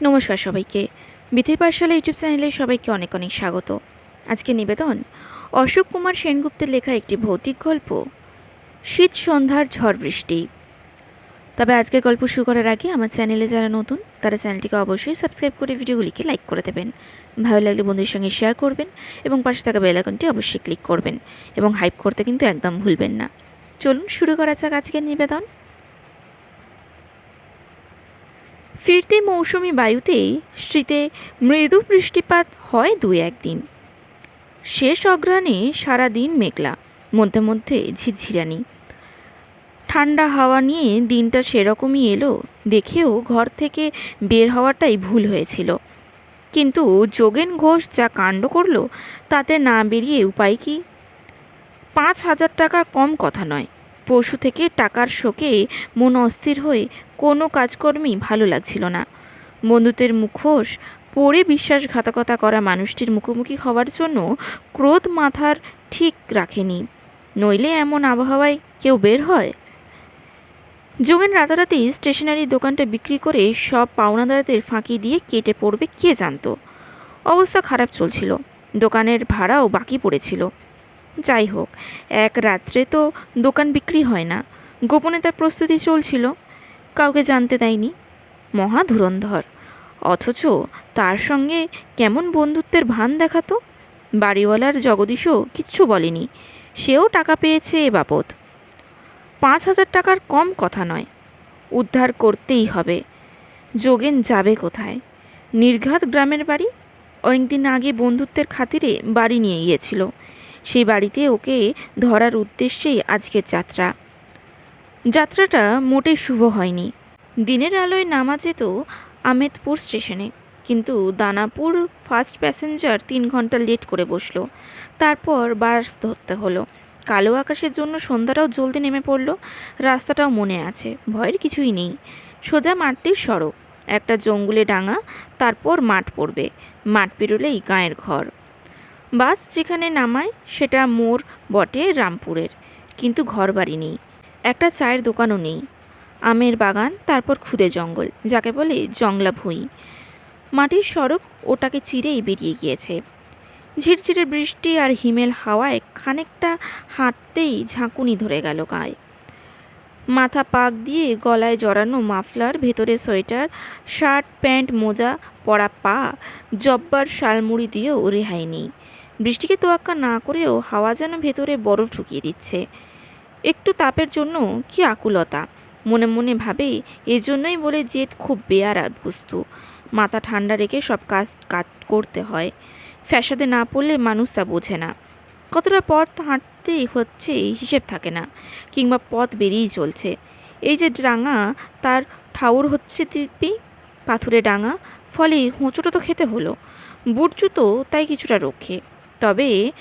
নমস্কার সবাইকে। বিথির পাঠশালা ইউটিউব চ্যানেলে সবাইকে অনেক অনেক স্বাগত। আজকে নিবেদন, অশোক কুমার সেনগুপ্তের লেখা একটি ভৌতিক গল্প, শীত সন্ধ্যার ঝড় বৃষ্টি। তবে আজকের গল্প শুরু করার আগে আমার চ্যানেলে যারা নতুন, তারা চ্যানেলটিকে অবশ্যই সাবস্ক্রাইব করে ভিডিওগুলিকে লাইক করে দেবেন। ভালো লাগলে বন্ধুদের সঙ্গে শেয়ার করবেন এবং পাশে থাকা বেল আইকনটি অবশ্যই ক্লিক করবেন এবং হাইপ করতে কিন্তু একদম ভুলবেন না। চলুন শুরু করা যাক আজকের নিবেদন। ফিরতি মৌসুমি বায়ুতেই শীতে মৃদু বৃষ্টিপাত হয় দুই একদিন। শেষ অগ্রাণে সারাদিন মেঘলা, মধ্যে মধ্যে ঝিরঝিরানি। ঠান্ডা হাওয়া নিয়ে দিনটা সেরকমই এলো, দেখেও ঘর থেকে বের হওয়াটাই ভুল হয়েছিল। কিন্তু যোগেন ঘোষ যা কাণ্ড করল, তাতে না বেরিয়ে উপায় কি? পাঁচ হাজার টাকার কম কথা নয়। পরশু থেকে টাকার শোকে মন অস্থির হয়ে কোনো কাজকর্মই ভালো লাগছিল না। বন্ধুত্বের মুখোশ পড়ে বিশ্বাসঘাতকতা করা মানুষটির মুখোমুখি হওয়ার জন্য ক্রোধ মাথার ঠিক রাখেনি। নইলে এমন আবহাওয়ায় কেউ বের হয়? যোগেন রাতারাতি স্টেশনারি দোকানটা বিক্রি করে সব পাওনাদারদের ফাঁকি দিয়ে কেটে পড়বে কে জানতো? অবস্থা খারাপ চলছিল। দোকানের ভাড়াও বাকি পড়েছিল। যাই হোক, এক রাত্রে তো দোকান বিক্রি হয় না। গোপনে তার প্রস্তুতি চলছিল, কাউকে জানতে দেয়নি। মহা ধুরন্ধর। অথচ তার সঙ্গে কেমন বন্ধুত্বের ভান দেখাতো? বাড়িওয়ালার জগদীশও কিচ্ছু বলেনি। সেও টাকা পেয়েছে এ বাবদ। পাঁচ হাজার টাকার কম কথা নয়। উদ্ধার করতেই হবে। যোগেন যাবে কোথায়? নির্ঘাত গ্রামের বাড়ি? অনেকদিন আগে বন্ধুত্বের খাতিরে বাড়ি নিয়ে গিয়েছিল। সেই বাড়িতে ওকে ধরার উদ্দেশ্যেই আজকের যাত্রা। যাত্রাটা মোটেই শুভ হয়নি। দিনের আলোয় নামা যেত আমেদপুর স্টেশনে, কিন্তু দানাপুর ফার্স্ট প্যাসেঞ্জার তিন ঘণ্টা লেট করে বসল। তারপর বাস ধরতে হলো। কালো আকাশের জন্য সন্ধ্যাটাও জলদি নেমে পড়ল। রাস্তাটাও মনে আছে, ভয়ের কিছুই নেই। সোজা মাঠটির সড়ক, একটা জঙ্গলে ডাঙা, তারপর মাঠ পড়বে। মাঠ পেরোলেই গাঁয়ের ঘর। বাস যেখানে নামায়, সেটা মোর বটে রামপুরের। কিন্তু ঘর বাড়ি নেই। একটা চায়ের দোকানও নেই। আমের বাগান, তারপর খুদে জঙ্গল, যাকে বলে জংলা ভুঁই মাটির সড়ক ওটাকে চিরেই বেরিয়ে গিয়েছে। ঝিরঝিরে বৃষ্টি আর হিমেল হাওয়ায় খানিকটা হাঁটতেই ঝাঁকুনি ধরে গেল গায়ে। মাথা পাক দিয়ে গলায় জড়ানো মাফলার, ভেতরে সোয়েটার, শার্ট, প্যান্ট, মোজা, পরা পা, জব্বার শালমুড়ি দিয়েও রেহাই নেই। বৃষ্টিকে তোয়াক্কা না করেও হাওয়া যেন ভেতরে বরফ ঢুকিয়ে দিচ্ছে। একটু তাপের জন্য কি আকুলতা? মনে মনে ভাবে এজন্যই বলে জেদ খুব বেয়ারা বস্তু মাথা ঠান্ডা রেখে সব কাজ কাজ করতে হয়। ফ্যাসাদে না পড়লে মানুষ তা বোঝে না। কতটা পথ হাঁটতে হচ্ছে হিসেব থাকে না, কিংবা পথ বেরিয়েই চলছে। এই যে ডাঙা, তার ঠাউর হচ্ছে দিব্যি পাথুরে ডাঙা, ফলে হোঁচোটা তো খেতে হলো। বুট জুতো তাই কিছুটা রক্ষে। তবে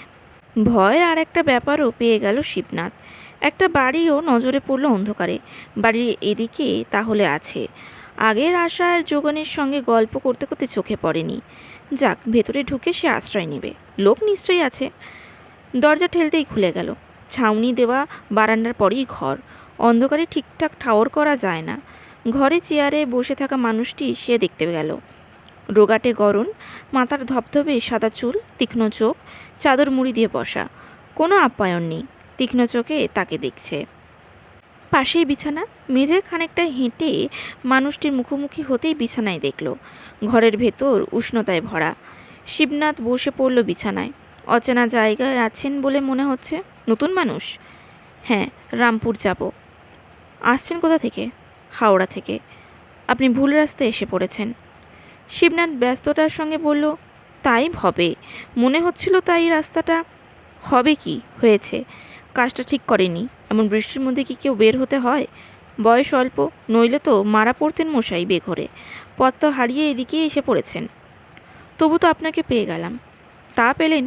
ভয়ের আর একটা ব্যাপারও পেয়ে গেল শিবনাথ। একটা বাড়িও নজরে পড়ল অন্ধকারে। বাড়ির এদিকে তাহলে আছে। আগের আশার যোগানের সঙ্গে গল্প করতে করতে চোখে পড়েনি। যাক, ভেতরে ঢুকে সে আশ্রয় নেবে। লোক নিশ্চয়ই আছে। দরজা ঠেলতেই খুলে গেল। ছাউনি দেওয়া বারান্দার পরেই ঘর। অন্ধকারে ঠিকঠাক ঠাওর করা যায় না। ঘরে চেয়ারে বসে থাকা মানুষটি সে দেখতে গেল। রোগাটে গরম মাথার ধপধপে সাদা চুল, তীক্ষ্ণ চোখ, চাদর মুড়ি দিয়ে বসা। কোনো আপ্যায়ন নেই, তীক্ষ্ণ চোখে তাকে দেখছে। পাশেই বিছানা, মেঝে খানিকটা হেঁটে মানুষটির মুখোমুখি হতেই বিছানায় দেখল। ঘরের ভেতর উষ্ণতায় ভরা। শিবনাথ বসে পড়ল বিছানায়। অচেনা জায়গায় আছেন বলে মনে হচ্ছে? নতুন মানুষ? হ্যাঁ রামপুর যাব। আসছেন কোথা থেকে? হাওড়া থেকে। আপনি ভুল রাস্তায় এসে পড়েছেন। শিবনাথ ব্যস্ততার সঙ্গে বলল, তাই হবে। মনে হচ্ছিল তাই রাস্তাটা হবে কি, হয়েছে। কাজটা ঠিক করেনি। এমন বৃষ্টির মধ্যে কি কেউ বের হতে হয়? বয়স অল্প, নইলে তো মারা পড়তেন মশাই বেঘরে। পথ তো হারিয়ে এদিকে এসে পড়েছেন। তবু তো আপনাকে পেয়ে গেলাম। তা পেলেন?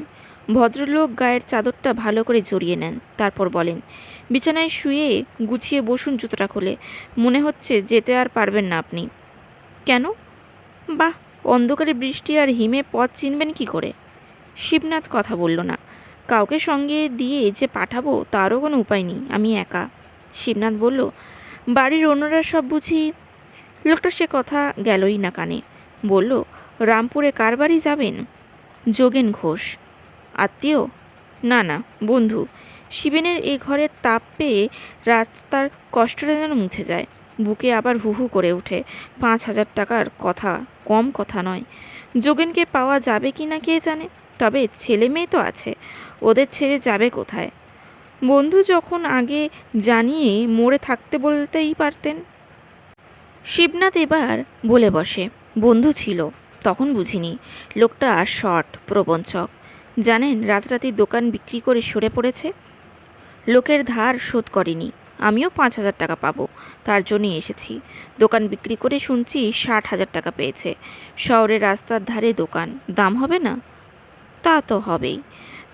ভদ্রলোক গায়ের চাদরটা ভালো করে জড়িয়ে নেন। তারপর বলেন, বিছানায় শুয়ে গুছিয়ে বসুন জুতোটা খুলে। মনে হচ্ছে যেতে আর পারবেন না আপনি। কেন? বাহ! অন্ধকারে বৃষ্টি আর হিমে পথ চিনবেন কি করে? শিবনাথ কথা বলল না। কাউকে সঙ্গে দিয়ে যে পাঠাবো তারও কোনো উপায় নেই, আমি একা। শিবনাথ বলল, বাড়ির অন্যরা সব বুঝি? লোকটা সে কথা গেলই না কানে। বলল, রামপুরে কার বাড়ি যাবেন? যোগেন ঘোষ। আত্মীয়? না না, বন্ধু। শিবেনের এ ঘরের তাপ পেয়ে রাস্তার কষ্টটা যেন মুছে যায়। বুকে আবার হু হু করে ওঠে পাঁচ হাজার টাকার কথা কম কথা নয়। যোগেনকে পাওয়া যাবে কি না কে জানে? তবে ছেলে মেয়ে তো আছে। ওদের ছেড়ে যাবে কোথায়? বন্ধু যখন আগে জানিয়ে মরে থাকতে বলতেই পারতেন। শিবনাথ এবার বলে বসে, বন্ধু ছিল, তখন বুঝিনি। লোকটা শর্ট, প্রবঞ্চক। জানেন রাতরাতি দোকান বিক্রি করে সরে পড়েছে? লোকের ধার শোধ করেনি। আমিও পাঁচ হাজার টাকা পাবো। তার জন্যই এসেছি। দোকান বিক্রি করে শুনছি ষাট হাজার টাকা পেয়েছে। শহরের রাস্তার ধারে দোকান। দাম হবে না? তা তো হবেই।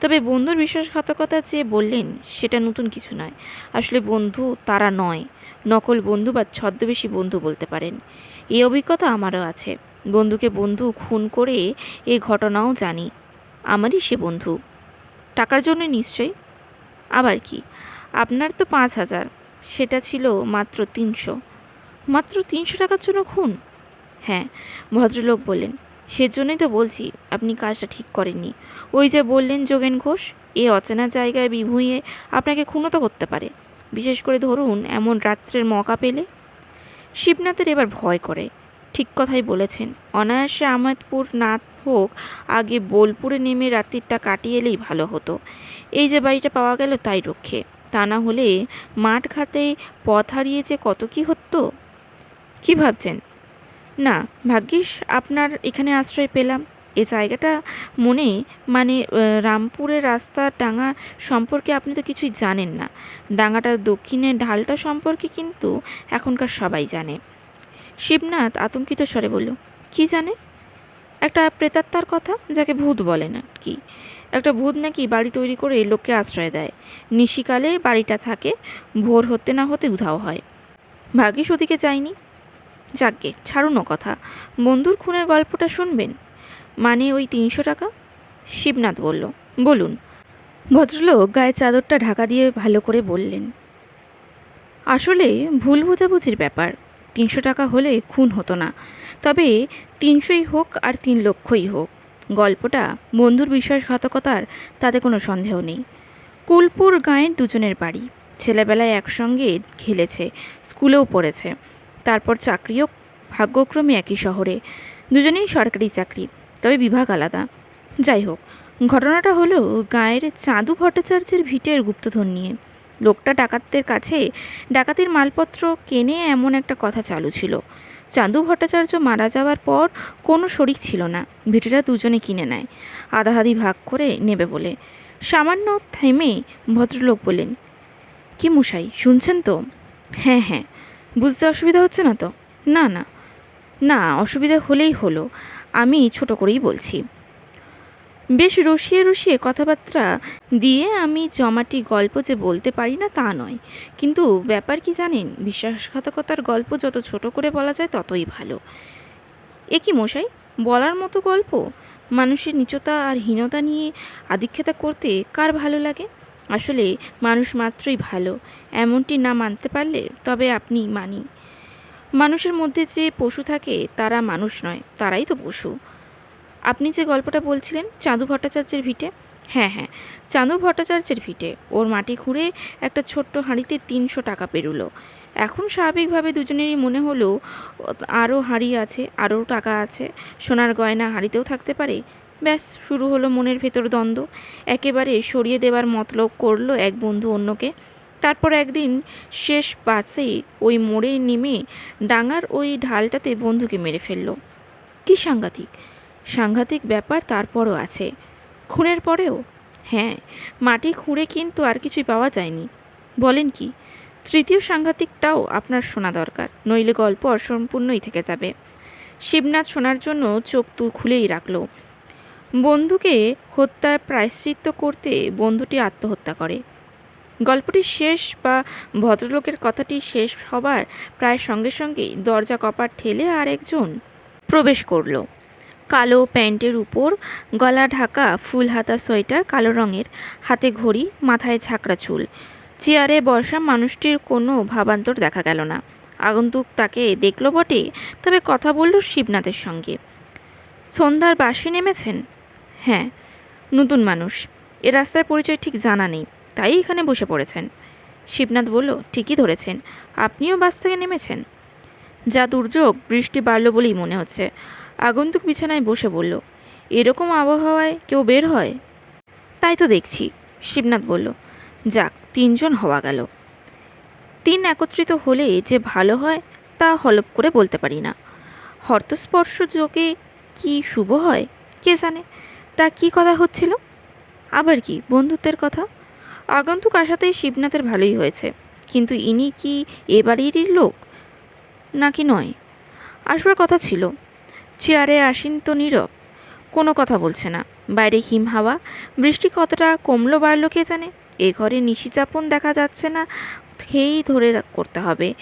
তবে বন্ধুর বিশ্বাসঘাতকতা যে বললেন, সেটা নতুন কিছু নয়। আসলে বন্ধু তারা নয়। নকল বন্ধু বা ছদ্মবেশী বন্ধু বলতে পারেন। এই অভিজ্ঞতা আমারও আছে। বন্ধুকে বন্ধু খুন করে এই ঘটনাও জানি। আমারই সে বন্ধু। টাকার জন্য নিশ্চয়ই। আবার কি? আপনার তো পাঁচ হাজার। সেটা ছিল মাত্র তিনশো। মাত্র তিনশো টাকার জন্য খুন? হ্যাঁ ভদ্রলোক বললেন। সেজন্যই তো বলছি, আপনি কাজটা ঠিক করেননি। ওই যে বললেন যোগেন ঘোষ, এ অচেনা জায়গায় বিভুঁইয়ে আপনাকে খুনও তো করতে পারে। বিশেষ করে ধরুন, এমন রাত্রের মকা পেলে। শিবনাথের এবার ভয় করে। ঠিক কথাই বলেছেন। অনায়াসে আহমেদপুর না হোক, আগে বোলপুরে নেমে রাত্রিটা কাটিয়ে এলেই ভালো হতো। এই যে বাড়িটা পাওয়া গেল তাই রক্ষে। তা না হলে মাঠ ঘাটে পথ হারিয়ে যে কত কি হতো? কি ভাবছেন? না, ভাগ্যিস আপনার এখানে আশ্রয় পেলাম। এ জায়গাটা মনে মানে রামপুরের রাস্তা ডাঙা সম্পর্কে আপনি তো কিছুই জানেন না। ডাঙাটার দক্ষিণে ঢালটা সম্পর্কে কিন্তু এখনকার সবাই জানে। শিবনাথ আতঙ্কিত স্বরে বলল, কি জানে? একটা প্রেতাত্মার কথা যাকে ভূত বলে না কি একটা ভূত নাকি বাড়ি তৈরি করে লোককে আশ্রয় দেয়। নিশিকালে বাড়িটা থাকে, ভোর হতে না হতে উধাও হয়। ভাগ্যিস ওদিকে যায়নি। যাকগে, ছাড়ুন কথা। বন্ধুর খুনের গল্পটা শুনবেন? মানে ওই তিনশো টাকা? শিবনাথ বলল, বলুন। ভদ্রলোক গায়ে চাদরটা ঢাকা দিয়ে ভালো করে বললেন, আসলে ভুল বোঝাবুঝির ব্যাপার। তিনশো টাকা হলে খুন হতো না। তবে তিনশোই হোক আর তিন লক্ষই হোক। গল্পটা বন্ধুর বিশ্বাসঘাতকতার তাতে কোনো সন্দেহ নেই। কুলপুর গাঁয়ের দুজনের বাড়ি। ছেলেবেলায় একসঙ্গে খেলেছে, স্কুলেও পড়েছে। তারপর চাকরিও ভাগ্যক্রমে একই শহরে। দুজনেই সরকারি চাকরি, তবে বিভাগ আলাদা। যাই হোক, ঘটনাটা হলো গায়ের চাঁদু ভট্টাচার্যের ভিটের গুপ্তধন নিয়ে। লোকটা ডাকাতদের কাছে ডাকাতির মালপত্র কেনে এমন একটা কথা চালু ছিল। চাঁদু ভট্টাচার্য মারা যাওয়ার পর কোনো শরিক ছিল না। ভিটেটা দুজনে কিনে নেয়। আধাহাদি ভাগ করে নেবে বলে। সামান্য থেমে ভদ্রলোক বলেন কি মশাই, শুনছেন তো? হ্যাঁ হ্যাঁ। বুঝতে অসুবিধা হচ্ছে না তো? না না। না, অসুবিধা হলেই হলো। আমি ছোট করেই বলছি। বেশ রসিয়ে রসিয়ে কথাবার্তা দিয়ে আমি জমাটি গল্প যে বলতে পারি না তা নয়। কিন্তু ব্যাপার কি জানেন? বিশ্বাসঘাতকতার গল্প যত ছোট করে বলা যায় ততই ভালো। এ কি মশাই? বলার মতো গল্প? মানুষের নিচতা আর হীনতা নিয়ে আদিক্ষেতা করতে কার ভালো লাগে? আসলে মানুষ মাত্রই ভালো, এমনটি না মানতে পারলে তবে আপনি মানি। মানুষের মধ্যে যে পশু থাকে, তারা মানুষ নয়, তারাই তো পশু। আপনি যে গল্পটা বলছিলেন, চাঁদু ভট্টাচার্যের ভিটে? হ্যাঁ হ্যাঁ। চাঁদু ভট্টাচার্যের ভিটে। ওর মাটি খুঁড়ে একটা ছোট্ট হাঁড়িতে তিনশো টাকা পেরুলো। এখন স্বাভাবিকভাবে দুজনেরই মনে হলো আরও হাঁড়ি আছে আরও টাকা আছে, সোনার গয়না হাঁড়িতেও থাকতে পারে। ব্যাস, শুরু হলো মনের ভেতর দ্বন্দ্ব। একেবারে সরিয়ে দেওয়ার মতলব করল এক বন্ধু অন্যকে। তারপর একদিন শেষ বাসে ওই মোড়ে নেমে ডাঙার ওই ঢালটাতে বন্ধুকে মেরে ফেলল। কি সাংঘাতিক! সাংঘাতিক ব্যাপার তারপরও আছে। খুনের পরেও? হ্যাঁ মাটি খুঁড়ে কিন্তু আর কিছুই পাওয়া যায়নি। বলেন কি, তৃতীয় সাংঘাতিকটাও আপনার শোনা দরকার, নইলে গল্প অসম্পূর্ণই থেকে যাবে। শিবনাথ শোনার জন্য চোখ তু খুলেই রাখল। বন্ধুকে হত্যার প্রায়শ্চিত্ত করতে বন্ধুটি আত্মহত্যা করে। গল্পটি শেষ বা ভদ্রলোকের কথাটি শেষ হবার প্রায় সঙ্গে সঙ্গেই দরজা কপাট ঠেলে আর একজন প্রবেশ করল। কালো প্যান্টের উপর গলা ঢাকা ফুল হাতা সোয়েটার কালো রঙের, হাতে ঘড়ি, মাথায় ছাকড়া চুল। চেয়ারে বসা মানুষটির কোনো ভাবান্তর দেখা গেল না। আগন্তুক তাকে দেখল বটে, তবে কথা বলল শিবনাথের সঙ্গে। সন্ধ্যার বাসে নেমেছেন? হ্যাঁ নতুন মানুষ। এ রাস্তায় পরিচয় ঠিক জানা নেই, তাই এখানে বসে পড়েছেন। শিবনাথ বলল, ঠিকই ধরেছেন। আপনিও বাস থেকে নেমেছেন? যা দুর্যোগ, বৃষ্টি বাড়ল বলেই মনে হচ্ছে। আগন্তুক বিছানায় বসে বলল, এরকম আবহাওয়ায় কেউ বের হয়? তাই তো দেখছি, শিবনাথ বলল, যাক, তিনজন হওয়া গেল। তিন একত্রিত হলে যে ভালো হয় তা হলপ করে বলতে পারি না। হর্তস্পর্শ যোগে কি শুভ হয়, কে জানে? তা কি কথা হচ্ছিল? আবার কি, বন্ধুত্বের কথা? আগন্তুক আসাতেই শিবনাথের ভালোই হয়েছে। কিন্তু ইনি কি এ বাড়িরই লোক? নাকি নয়? আসবার কথা ছিল। চেয়ারে আসীন তো নীরব। কোনো কথা বলছে না। বাইরে হিম হাওয়া। বৃষ্টি কতটা কমলো বাড়লো কে জানে? এ ঘরে নিশিচাপন দেখা যাচ্ছে না। খেয়েই ধরে করতে হবে।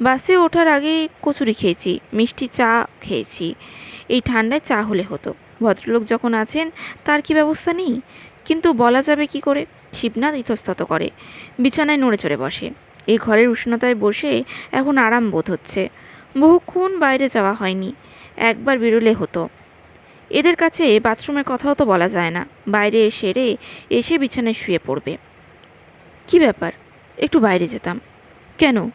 বাসে ওঠার আগে কচুরি খেয়েছি, মিষ্টি চা খেয়েছি। এই ঠান্ডায় চা হলে হতো। ভদ্রলোক যখন আছেন, তার কি ব্যবস্থা নেই? কিন্তু বলা যাবে কি করে? শিবনাথ ইতস্তত করে। বিছানায় নড়ে চড়ে বসে। এই ঘরের উষ্ণতায় বসে এখন আরাম বোধ হচ্ছে। বহুক্ষণ বাইরে যাওয়া হয়নি। একবার বেরোলে হতো। এদের কাছে বাথরুমের কথাও তো বলা যায় না। বাইরে সেরে এসে বিছানায় শুয়ে পড়বে। কি ব্যাপার? একটু বাইরে যেতাম। কেন?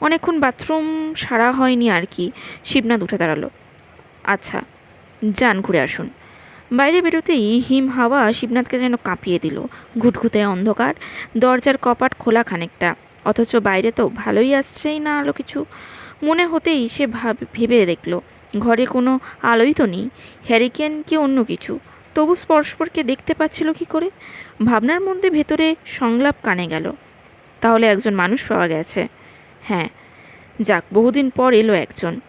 অনেকক্ষণ বাথরুম সারা হয়নি আর কি, শিবনাথ উঠে দাঁড়াল। আচ্ছা যান, ঘুরে আসুন। বাইরে বেরোতেই হিম হাওয়া শিবনাথকে যেন কাঁপিয়ে দিল। ঘুটঘুতে অন্ধকার, দরজার কপাট খোলা খানিকটা। অথচ বাইরে তো ভালোই আসছেই না আলো কিছু। মনে হতেই সে ভাব, ভেবে দেখল। ঘরে কোনো আলোই তো নেই। হ্যারিকেন কি অন্য কিছু? তবু পরস্পরকে দেখতে পাচ্ছিল কি করে? ভাবনার মধ্যে ভেতরে সংলাপ কানে গেল। তাহলে একজন মানুষ পাওয়া গেছে। হ্যাঁ যাক, বহুদিন পর এলো একজন।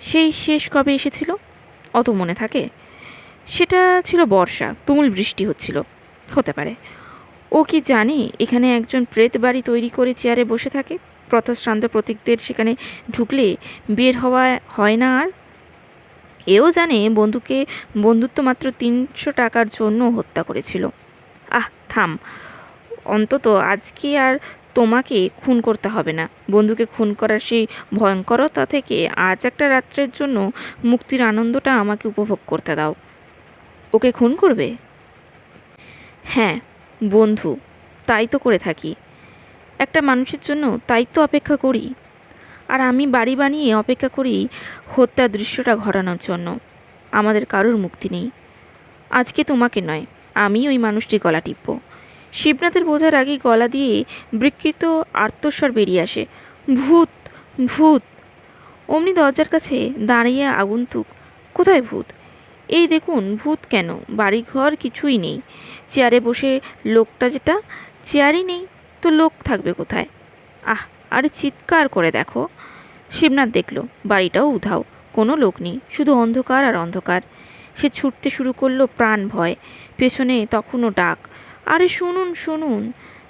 সেই শেষ কবে এসেছিল? অত মনে থাকে? সেটা ছিল বর্ষা, তুমুল বৃষ্টি হচ্ছিল। হতে পারে। ও কি জানে, এখানে একজন প্রেত বাড়ি তৈরি করে চেয়ারে বসে থাকে? প্রথশ্রান্ত প্রতীকদের সেখানে ঢুকলে বের হওয়া হয় না আর? এও জানে বন্ধুকে, বন্ধুত্ব মাত্র তিনশো টাকার জন্য হত্যা করেছিল। আহ, থাম। অন্তত আজকে আর তোমাকে খুন করতে হবে না। বন্ধুকে খুন করার সেই ভয়ঙ্করতা থেকে আজ একটা রাত্রের জন্য মুক্তির আনন্দটা আমাকে উপভোগ করতে দাও। ওকে খুন করবে? হ্যাঁ বন্ধু, তাই তো করে থাকি। একটা মানুষের জন্য তাই তো অপেক্ষা করি। আর আমি বাড়ি বানিয়ে অপেক্ষা করি হত্যার দৃশ্যটা ঘটানোর জন্য। আমাদের কারোর মুক্তি নেই। আজকে তোমাকে নয়, আমি ওই মানুষটি গলা টিপব। শিবনাথের বোঝার আগে গলা দিয়ে বিকৃত আর্তস্বর বেরিয়ে আসে। ভূত ভূত। অমনি দরজার কাছে দাঁড়িয়ে আগন্তুক, কোথায় ভূত? এই দেখুন, ভূত কেন? বাড়িঘর কিছুই নেই। চেয়ারে বসে লোকটা যেটা, চেয়ারই নেই, তো লোক থাকবে কোথায়? আহ আরে চিৎকার করে দেখো। শিবনাথ দেখল, বাড়িটাও উধাও, কোনো লোক নেই, শুধু অন্ধকার আর অন্ধকার। সে ছুটতে শুরু করল প্রাণ ভয়, পেছনে তখনও ডাক, আরে শুনুন শুনুন।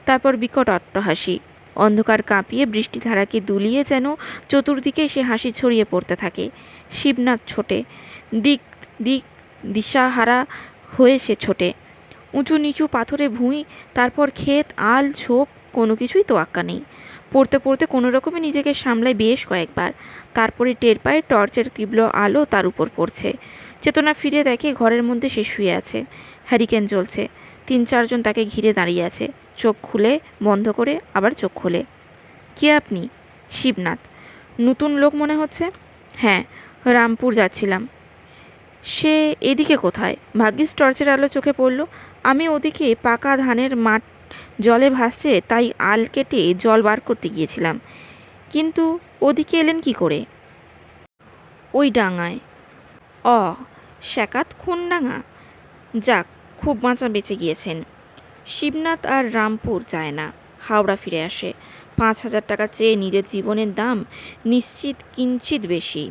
তারপর বিকট অট্টহাসি, অন্ধকার কাঁপিয়ে বৃষ্টিধারাকে দুলিয়ে যেন চতুর্দিকে সে হাসি ছড়িয়ে পড়তে থাকে। শিবনাথ ছোটে, দিক দিক, দিশাহারা হয়ে সে ছোটে। উঁচু নিচু পাথরে ভুঁই, তারপর ক্ষেত, আল, ছোপ, কোনো কিছুই তোয়াক্কা নেই। পড়তে পড়তে কোনো রকমে নিজেকে সামলায় বেশ কয়েকবার। তারপরে টের পায়ে টর্চের তীব্র আলো তার উপর পড়ছে। চেতনা ফিরে দেখে ঘরের মধ্যে সে শুয়ে আছে। হ্যারিকেন জ্বলছে। তিন চারজন তাকে ঘিরে দাঁড়িয়ে আছে। চোখ খুলে, বন্ধ করে, আবার চোখ খুলে। কে আপনি? শিবনাথ। নতুন লোক মনে হচ্ছে? হ্যাঁ রামপুর যাচ্ছিলাম। সে এদিকে কোথায়? ভাগ্যিস টর্চের আলো চোখে পড়ল। আমি ওদিকে পাকা ধানের মাঠ জলে ভাসছে, তাই আল কেটে জল বার করতে গিয়েছিলাম। কিন্তু ওদিকে এলেন কি করে? ওই ডাঙায়। অ শ্যাকাত খুন ডাঙা? যাক, খুব বাঁচা বেঁচে গিয়েছেন। শিবনাথ আর রামপুর যায় না, হাওড়া ফিরে আসে। পাঁচ হাজার টাকা চেয়ে নিজের জীবনের দাম নিশ্চিত কিঞ্চিত বেশি।